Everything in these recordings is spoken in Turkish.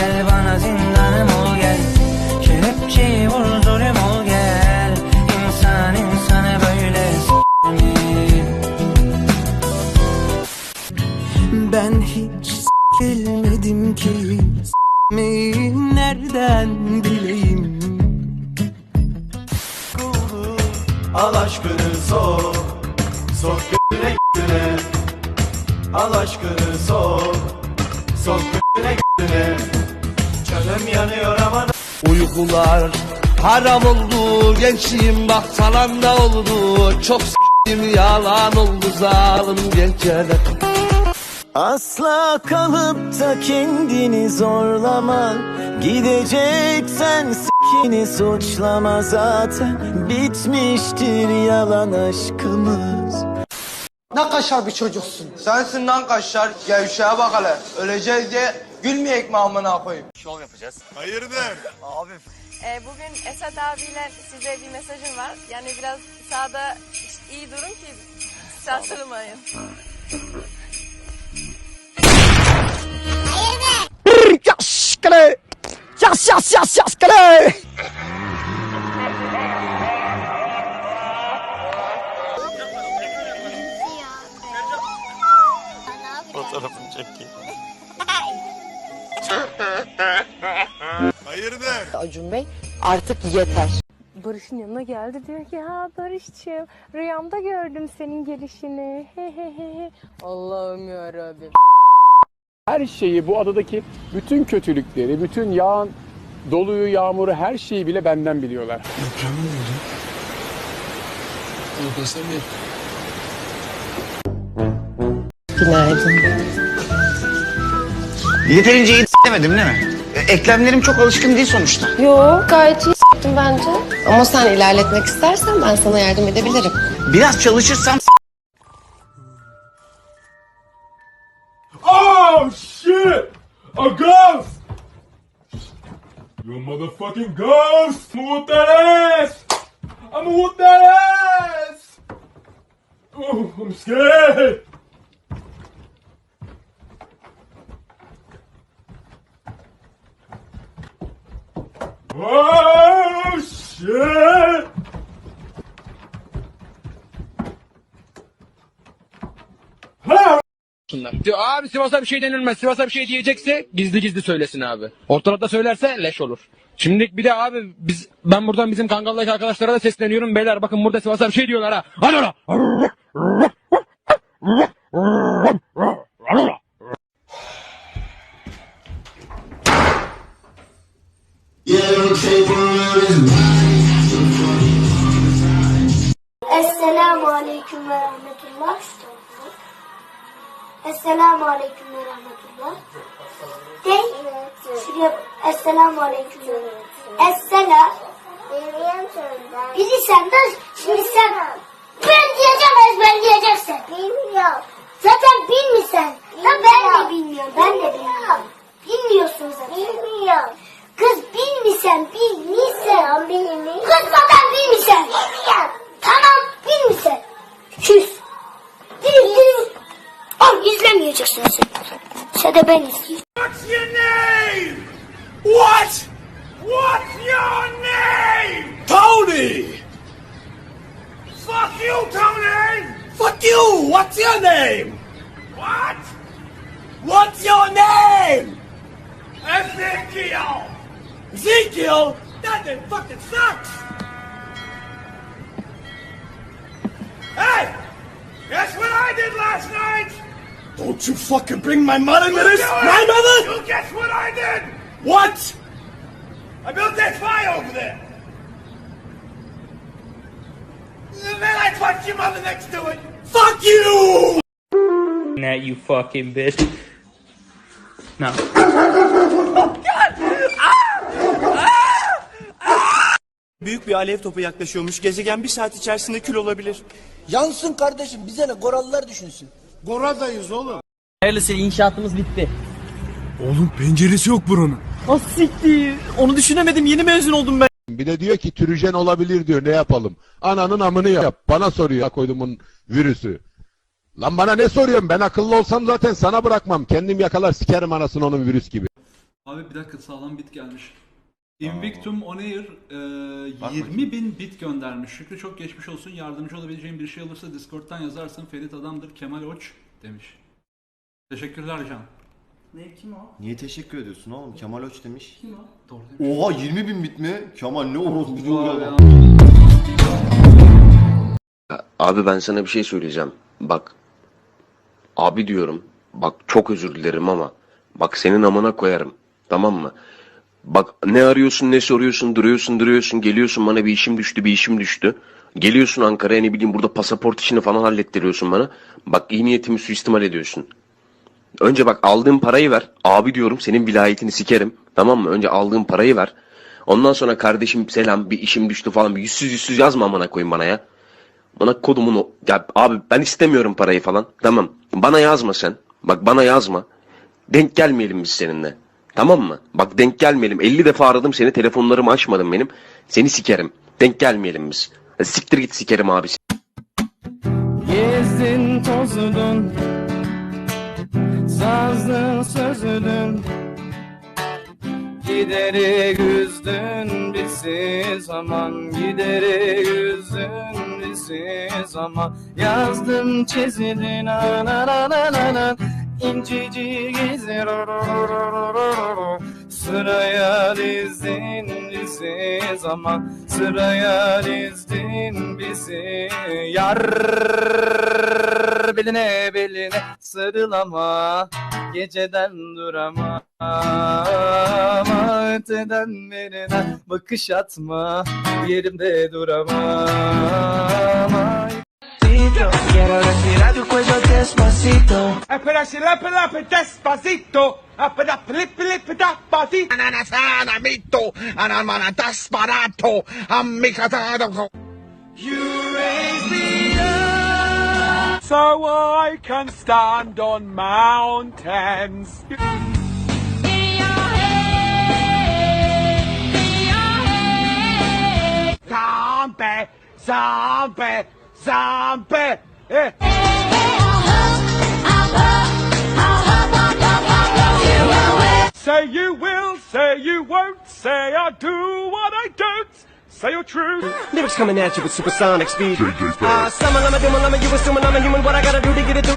Gel bana zindanım ol gel. Kelepçeyi vur zulüm ol gel. İnsan insanı böyle Ben hiç s**ilmedim ki. S**meyi nereden bileyim? Al aşkını sok Sok götüne götüne Al aşkını sok Sok götüne götüne Canım yanıyor ama Uykular haram oldu gençliğim bak falan da oldu Çok s**tim yalan oldu zalim gençler Asla kalıp da kendini zorlama Gideceksen s**kini suçlama zaten Bitmiştir yalan aşkımız Ne kaşar bir çocuksun. Sensin lan kaşlar. Gevşeye bak hele. Öleceğiz diye gülmeyek mi amına koyayım? Ee, bugün Esat abiyle size bir mesajım var. Yani biraz sağda iyi durun ki sarsılmayın. Fotoğrafını çekeyim Acun Bey artık yeter. Barış'ın yanına geldi diyor ki ha Barış'cığım rüyamda gördüm senin gelişini. He he he he. Allah'ım yarabbim. her şeyi bu adadaki bütün kötülükleri, bütün yağan doluyu, yağmuru, her şeyi bile benden biliyorlar. Günaydın. Yeterince iyi demedim değil mi? E, Eklemlerim çok alışkın değil sonuçta. Yo gayet iyi s**tim bence. Ama sen ilerletmek istersen ben sana yardım edebilirim. Biraz çalışırsam Oh shit! A ghost! You motherfucking ghost! I'm gonna whoop that ass! I'm gonna whoop that ass! Oh, I'm scared! Oh shit! Diyor, abi Sivas'a bir şey denilmez. Sivas'a bir şey diyecekse gizli gizli söylesin abi. Ortalıkta söylerse leş olur. Şimdi bir de abi biz ben buradan bizim Kangal'daki arkadaşlara da sesleniyorum. Beyler bakın burada Sivas'a bir şey diyorlar ha. Hadi ola. Esselamu Aleyküm ve Rahmetullah. Esselamu Aleyküm ve Rahmetullah. De, şuraya Esselamu Aleyküm ve Rahmetullah. Esselam. Bilirsen de şimdi sen ben diyeceğim ezberleyeceksin. Bilmiyorum. Zaten bilmiyorsun. Da ben de bilmiyorum. Ben de bilmiyorum. Fuck you, Tony! Fuck you! What's your name? What? What's your name? Ezekiel! Ezekiel? That name fucking sucks! Hey! Guess what I did last night? Don't you fucking bring my mother into this! My mother! You guess what I did? What? I built that fire over there. And then I fucked your mother next to it. Fuck you! That you fucking bitch No Büyük bir alev topu yaklaşıyormuş. Gezegen bir saat içerisinde kül olabilir. Yansın kardeşim bize ne Gorallar düşünsün. Goradayız oğlum. Hayırlısı inşaatımız bitti Oğlum penceresi yok buranın. Onu düşünemedim yeni mezun oldum ben Bir de diyor ki türüjen olabilir diyor ne yapalım? Ananın amını yap. Bana soruyor koydumun virüsü. Lan bana ne soruyorsun? Ben akıllı olsam zaten sana bırakmam. Kendim yakalar sikerim anasını onun virüs gibi. Abi bir dakika sağlam bit gelmiş. Invictum On Air e, 20 bin bit göndermiş. Şükrü çok geçmiş olsun. Yardımcı olabileceğim bir şey olursa Discord'dan yazarsın. Ferit adamdır. Kemal Oç demiş. Teşekkürler Can. Niye teşekkür ediyorsun oğlum? Kemal Öç demiş. Doğru demiş. Oha 20 bin bit mi? Kemal ne orospu ya. ya. Abi ben sana bir şey söyleyeceğim. Bak. Abi diyorum. Bak çok özür dilerim ama. Bak senin amına koyarım. Tamam mı? Bak ne arıyorsun ne soruyorsun duruyorsun duruyorsun geliyorsun bana bir işim düştü bir işim düştü. Geliyorsun Ankara'ya ne bileyim burada pasaport işini falan hallettiriyorsun bana. Bak iyi niyetimi suistimal ediyorsun. Önce bak aldığın parayı ver. Abi diyorum senin vilayetini sikerim. Tamam mı? Önce aldığın parayı ver. Ondan sonra kardeşim selam bir işim düştü falan. Bir yüzsüz yüzsüz yazma amına koyayım bana ya. Bana kodumun o. Ya abi ben istemiyorum parayı falan. Tamam. Bana yazma sen. Bak bana yazma. Denk gelmeyelim biz seninle. Tamam mı? Bak denk gelmeyelim. 50 defa aradım seni. Telefonlarımı açmadın benim. Seni sikerim. Denk gelmeyelim biz. Siktir git sikerim abi. Gezdin tozudun Sazdın sözüdün Gideri üzdün bizi zaman. Gideri üzdün bizi zaman. Yazdın çizildin ananananan İncecik izler Sıraya dizdin bizi zaman. Sıraya dizdin bizi Yar beline beline sarılama Geceden durama Öteden beriden bakış atma Yerimde duramam Quiero respirar tu cuello despacito Espera, si la pela despacito. Espera, flip, flip, despacito. Ananasanamito. Anamanatasbarato. Amicatado. You raise me up so I can stand on mountains. Zombie, zombie, zombie. Eh. Say you will, say you won't, say I do what I don't. Say you're true. Lyrics coming at you with supersonic speed uh, Summon, I'm a demon, I'm a you assuming I'm a human What I gotta do to get it through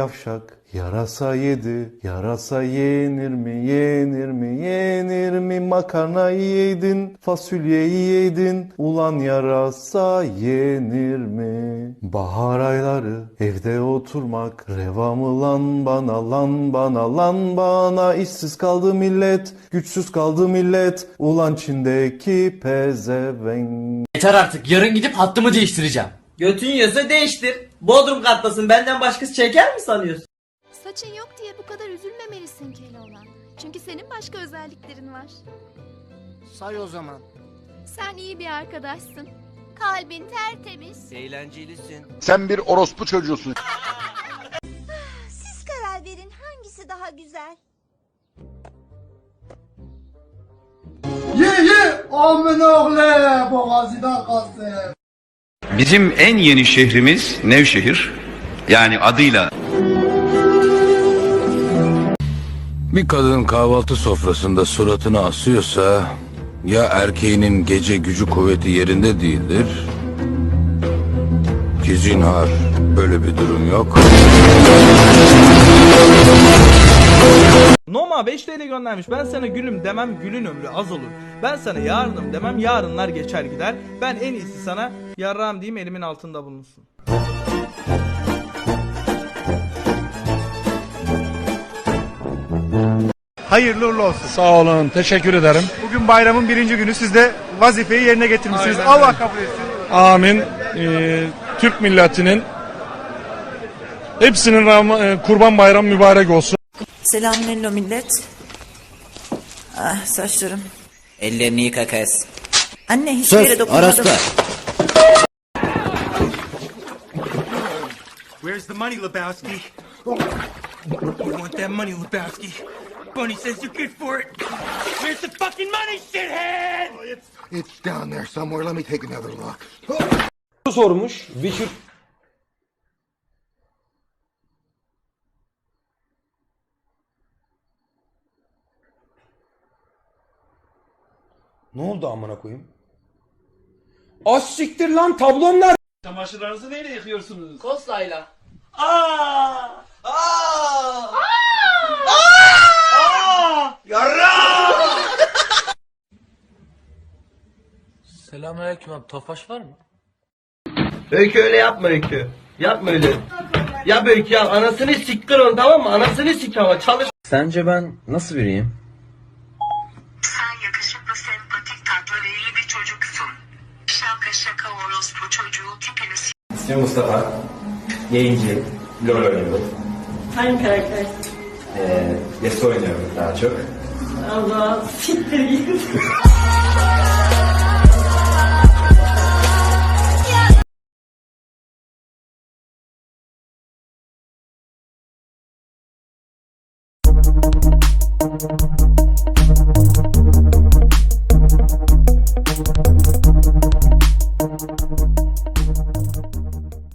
yavşak yarasa yedi. Yarasa yenir mi, yenir mi, yenir mi? Makarnayı yedin, fasulyeyi yedin. Ulan yarasa yenir mi? Bahar ayları evde oturmak. Reva mı lan bana, lan bana, lan bana. İşsiz kaldı millet, güçsüz kaldı millet. Ulan Çin'deki pezevenk. Yeter artık yarın gidip hattımı değiştireceğim Götün yiyorsa değiştir. Bodrum katlasın benden başkası çeker mi sanıyorsun? Saçın yok diye bu kadar üzülmemelisin Keloğlan. Çünkü senin başka özelliklerin var. Say o zaman. Sen iyi bir arkadaşsın. Kalbin tertemiz. Eğlencelisin. Sen bir orospu çocuğusun. Siz karar verin hangisi daha güzel? Ye ye! Amin oğlu! Boğazıdan kalsın. Bizim en yeni şehrimiz Nevşehir. Yani adıyla Bir kadın kahvaltı sofrasında suratını asıyorsa ya erkeğinin gece gücü kuvveti yerinde değildir ki zinhar böyle bir durum yok. Noma 5 TL göndermiş. Ben sana gülüm demem gülün ömrü az olur. Ben sana yarınım demem yarınlar geçer gider. Ben en iyisi sana yarrağım diyeyim elimin altında bulunsun. Hayırlı uğurlu olsun. Sağ olun teşekkür ederim. Bugün bayramın birinci günü siz de vazifeyi yerine getirmişsiniz. Aynen Allah kabul etsin. Amin. Ee, Türk milletinin hepsinin Ram- e, kurban bayramı mübarek olsun. Selamünaleyküm millet. Ah saçlarım. Ellerini yıka kız. Anne hiçbir yere dokunmadım. Where's the money, Lebowski? You want that money, Lebowski? Bunny says you're good for it. Where's the fucking money, shithead? It's down there somewhere. Let me take another look. sormuş. Witcher Ne oldu amına koyayım? Az siktir lan tablom nerede? Çamaşırlarınızı neyle yıkıyorsunuz? Koslayla. Selamünaleyküm abi. Tofaş var mı? Öykü öyle yapma Öykü. Yapma öyle. Ya Öykü ya anasını siktir onu tamam mı? Anasını sik ama çalış. Sence ben nasıl biriyim? Sen yakışıklı, sempatik, tatlı ve iyi bir çocuksun. Şaka şaka orospu çocuğu tipini İsmim Mustafa. Yayıncı. LoL oynuyorum. Hangi karakter? Ee, Yasuo oynuyorum daha çok. Allah siktir git.